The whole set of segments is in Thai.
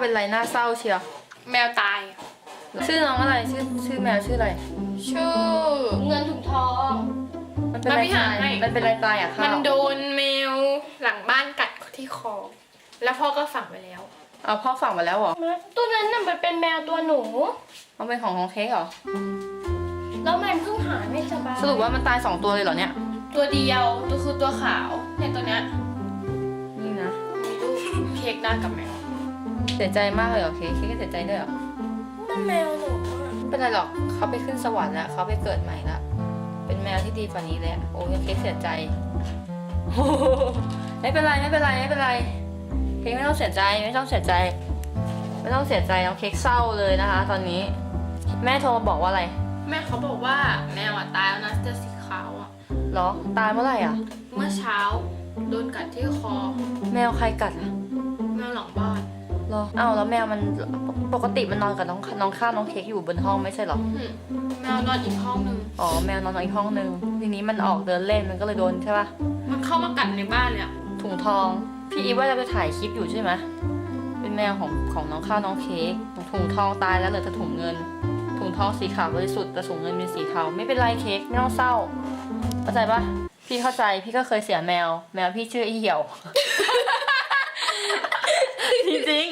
เป็นไรหน้าเศร้าเชียวแมวตายอะชื่อน้องอะไรชื่อชื่อแมวชื่ออะไร ชื่อ เงินถุงทอง มันเป็นอะไรมาพี่หาตายให้มันเป็นอะไรตายอะมัข้านวโดนแมวหลังบ้านกัดที่คอ แล้วพ่อก็ฝังไปแล้ว เอาพ่อฝังมาแล้วเหรอตัวนั้นน่ะมันเป็นแมวตัวหนู มันเป็นของของเค้กเหรอแล้วมันเพิ่งหายไม่สบายสรุปว่ามันตายสองตัวเลยเหรอเนี่ยตัวเดียวตัวคือตัวขาวเนี่ยตัวเนี้ยนี่นะมีรูปเค้กหน้ากับแมว เสียใจมากเลยเหรอเค้กเค้กก็เสียใจด้วยเหรอนั่นแมวหนูอะไม่เป็นไรหรอกเขาไปขึ้นสวรรค์แล้วเขาไปเกิดใหม่แล้วเป็นแมวที่ดีกว่านี้เลยอะโอ้ยเค้กเสียใจโอ้โหไม่เป็นไรไม่เป็นไรไม่เป็นไรเค้กไม่ต้องเสียใจไม่ต้องเสียใจ ไม่ต้องเสียใจน้องเค้กเศร้าเลยนะคะ ตอนนี้ แม่โทรมาบอกว่าอะไรแม่เขาบอกว่าแมวอะตายแล้วนะจะสีขาวอะเหรอตายเมื่อไหร่อะ เมื่อเช้าโดนกัดที่คอ แมวใครกัดอะแมวหลังบ้านเหรออ้าวแล้วแมวมันปกติมันนอนกับน้องน้องข้าวน้องเค้กอยู่บนห้องไม่ใช่เหรอหึแมวนอนอีกห้องนึงอ๋อแมวนอนอีกห้องนึงทีนี้มันออกเดินเล่นมันก็เลยโดนใช่ปะมันเข้ามากัดในบ้านเลยอะถุงทองพี่อีฟว่าจะไปถ่ายคลิปอยู่ใช่ไหมเป็นแมวของของน้องข้าวน้องเค้กถุงทองตายแล้วเหลือแต่ถุงเงิน ถุงทองสีขาวบริสุทธิ์แต่ถุงเงินเป็นสีเทาไม่เป็นไรเค้กไม่ต้องเศร้าเข้าใจปะพี่เข้าใจพี่ก็เคยเสียแมว แมวพี่ชื่อไอเหี่ยว จริง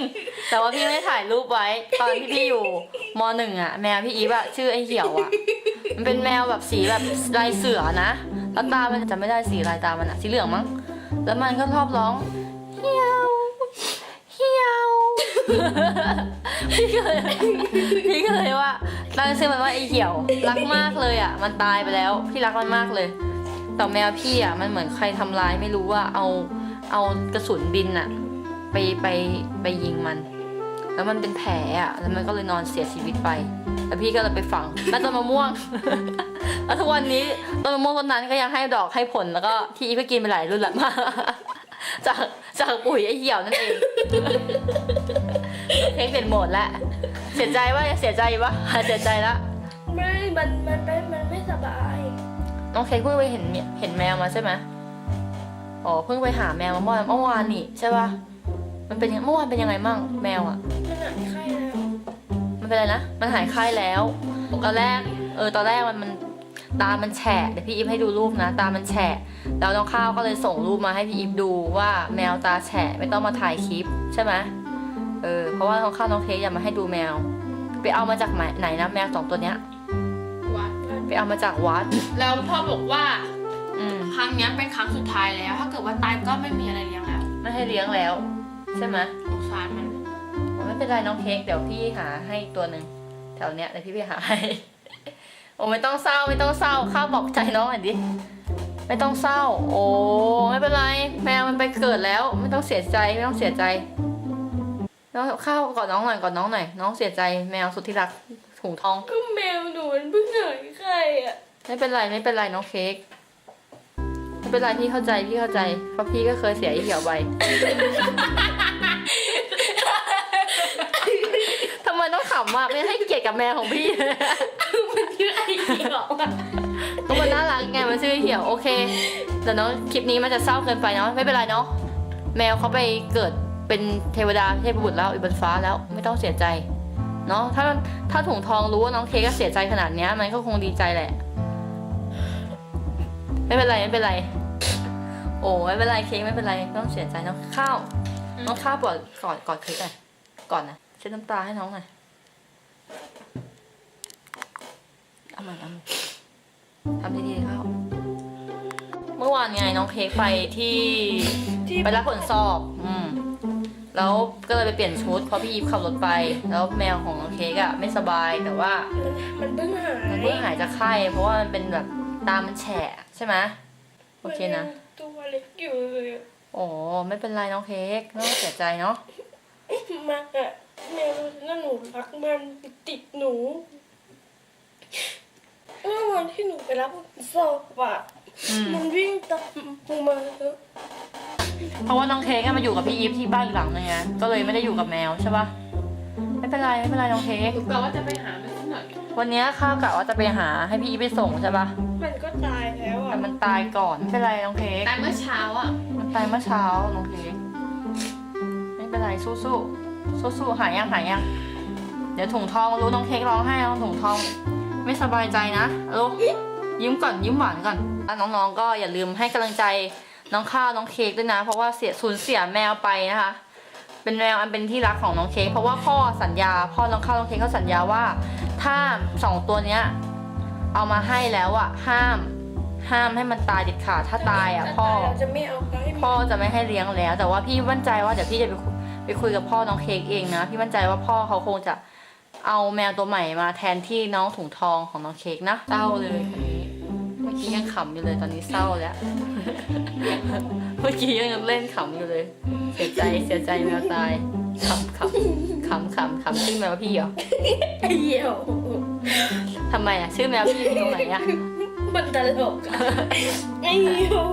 แต่ว่าพี่ไม่ถ่ายรูปไว้ ตอนที่พี่อยู่มหนึ่งอะแมวพี่อีฟอะชื่อไอเหี่ยวอะมันเป็นแมวแบบสีแบบลายเสือนะแล้วตามันจะไม่ได้สีลายตามันอะสีเหลืองมั้ง แล้วมันก็ชอบร้องเหี่ยวเหี่ยวพี่ก็เลยพี่ก็เลยว่าตั้งชื่อมันว่าไอเหี่ยว รักมากเลยอะมันตายไปแล้ว พี่รักมันมากเลยแต่แมวพี่อะมันเหมือนใครทำร้ายไม่รู้ว่าเอาเอากระสุนบินอะ ไปไปไปยิงมัน แล้วมันเป็นแผลอะแล้วมันก็เลยนอนเสียชีวิตไป แล้วพี่ก็เลยไปฝังแล้วต้นมะม่วง แล้วทุกวันนี้ต้นมะม่วงต้นนั้นก็ยังให้ดอกให้ผลแล้วก็ที่อีฟก็กินไปหลายรุ่นละมากจากจากปุ๋ยไอ้เหี่ยวนั่นเองเพลงเปลี่ยนโหมดแล้วเสียใจว่าเสียใจปะเสียใจละไม่ มัน มันเป็นมันไม่สบาย น้องเค้กเพิ่งไปเห็นเห็นแมวมาใช่ไหมอ๋อ เพิ่งไปหาแมวมาเมื่อวานเมื่อวานนี่ใช่ปะ มันเป็นยังเมื่อวานเป็นยังไงมั่งแมวอะมันหายไข้แล้ว มันเป็นอะไรนะ มันหายไข้แล้วตอนแรก เออ ตอนแรกมันมันตา มันแฉะ เดี๋ยวพี่อีฟให้ดูรูปนะ ตา มันแฉะ แล้วน้องข้าวก็เลยส่งรูปมาให้พี่อีฟดูว่าแมวตาแฉะไม่ต้องมาถ่ายคลิปใช่ไหมเออ เพราะว่าน้องข้าวน้องเค้กอยากมาให้ดูแมว ไปเอามาจากไหนไหนนะแมวสองตัวเนี้ย วัดไปเอามาจากวัด แล้วพ่อบอกว่าอืมครั้งเนี้ยเป็นครั้งสุดท้ายแล้ว ถ้าเกิดว่าตายก็ไม่มีอะไรเลี้ยงแล้ว ไม่ให้เลี้ยงแล้ว ใช่ไหมสงสารมันไม่เป็นไรน้องเค้กเดี๋ยวพี่หาให้ตัวหนึ่งแถวเนี้ยเดี๋ยวพี่ไปหาให้โอ้ไม่ต้องเศร้าไม่ต้องเศร้าข้าวบอกใจน้องหน่อยดิไม่ต้องเศร้า โอ้ไม่เป็นไร แมวมันไปเกิดแล้ว ไม่ต้องเสียใจไม่ต้องเสียใจแล้วข้าวกอดน้องหน่อยกอดน้องหน่อยน้องเสียใจแมวสุดที่รักถุงทองก็แมวหนูมันเพิ่งหายไข้อะไม่เป็นไรไม่เป็นไรน้องเค้กไม่เป็นไรพี่เข้าใจพี่เข้าใจเพราะพี่ก็เคยเสียไอ้เหี่ยวไป ทำไมต้อง ขำอะไม่ให้เกียรติกับแมวของพี่ มันชื่อไอเหี่ยวอะก็มันน่ารักไงมันชื่อเหี่ยวโอเคแต่เนาะคลิปนี้มันจะเศร้าเกินไปเนาะไม่เป็นไรเนาะแมวเขาไปเกิดเป็นเทวดาเทพบุตรแล้วอยู่บนฟ้าแล้วไม่ต้องเสียใจเนาะถ้าถ้าถุงทองรู้ว่าน้องเค้กก็เสียใจขนาดเนี้ยมันก็คงดีใจแหละ ไม่เป็นไรไม่เป็นไร โอ้ไม่เป็นไรเค้กไม่เป็นไรไม่ต้องเสียใจน้องข้าวน้องข้าวปวดกอดกอดเค้กหน่อยก่อนนะเช็ดน้ำตาให้น้องหน่อย เอาใหม่เอาใหม่ทำดีๆเข้า เมื่อวานไงน้องเค้กไปที่ที่ไปรับผลสอบ อืม แล้วก็เลยไปเปลี่ยนชุดเพราะพี่อีฟขับรถไป แล้วแมวของน้องเค้กอะไม่สบายแต่ว่า มันเพิ่งหายมันเพิ่งหายจากไข้เพราะว่ามันเป็นแบบตามันแฉะใช่ไหมโอเคนะ ตัวเล็กอยู่เลยอะโอ้ไม่เป็นไรน้องเค้กไม่ต้องเสียใจเนาะ มากอะ แมวนั่นหนูรักมันติดหนูเมื่อวันที่หนูไปรับสอบอะอืมมันวิ่งตามหนูมาแล้วเพราะว่าน้องเค้กอะมาอยู่กับพี่อีฟที่บ้านอีกหลังนึงไงก็เลยไม่ได้อยู่กับแมวใช่ปะไม่เป็นไรไม่เป็นไรน้องเค้กหนูกะว่าจะไปหามันสักหน่อยวันเนี้ยข้าวกะว่าจะไปหาให้พี่อีฟไปส่งใช่ปะมันก็ตายแล้วแต่อะมันตายก่อนไม่เป็นไรน้องเค้กตายเมื่อเช้าอะมันตายเมื่อเช้าน้องเค้กไม่เป็นไรสู้ สู้ๆหายยังหายยังเดี๋ยวถุงทองรู้น้องเค้กร้องไห้น้องถุงทอง ไม่สบายใจนะลูกยิ้มก่อนยิ้มหวานก่อนแล้วน้องๆก็อย่าลืมให้กำลังใจน้องข้าวน้องเค้กด้วยนะ เพราะว่าเสียสูญเสียแมวไปนะคะ เป็นแมวอันเป็นที่รักของน้องเค้กเพราะว่าพ่อสัญญา พ่อน้องข้าวน้องเค้กเขาสัญญาว่า ถ้าสองตัวเนี้ยเอามาให้แล้วอะห้าม ห้ามให้มันตายเด็ดขาดถ้าตายอะพ่อเราจะไม่เอาไปให้พ่อจะไม่ให้เลี้ยงแล้ว แต่ว่าพี่มั่นใจว่าเดี๋ยวพี่จะไปคุย ไปคุยกับพ่อน้องเค้กเองนะ พี่มั่นใจว่าพ่อเขาคงจะเอาแมวตัวใหม่มาแทนที่น้องถุงทองของน้องเค้กนะเศร้าเลยคนนี้เมื่อกี้ยังขำอยู่เลยตอนนี้เศร้าแล้วเมื่อกี้ยังเล่นขำอยู่เลย เสียใจเสียใจแมวตายขำขำขำขำขำชื่อแมวพี่เหรอไอ้เหี้ยวทำไมอะชื่อแมวพี่อยู่ตรงไหนอะมันตลกอะไอ้เหี้ยว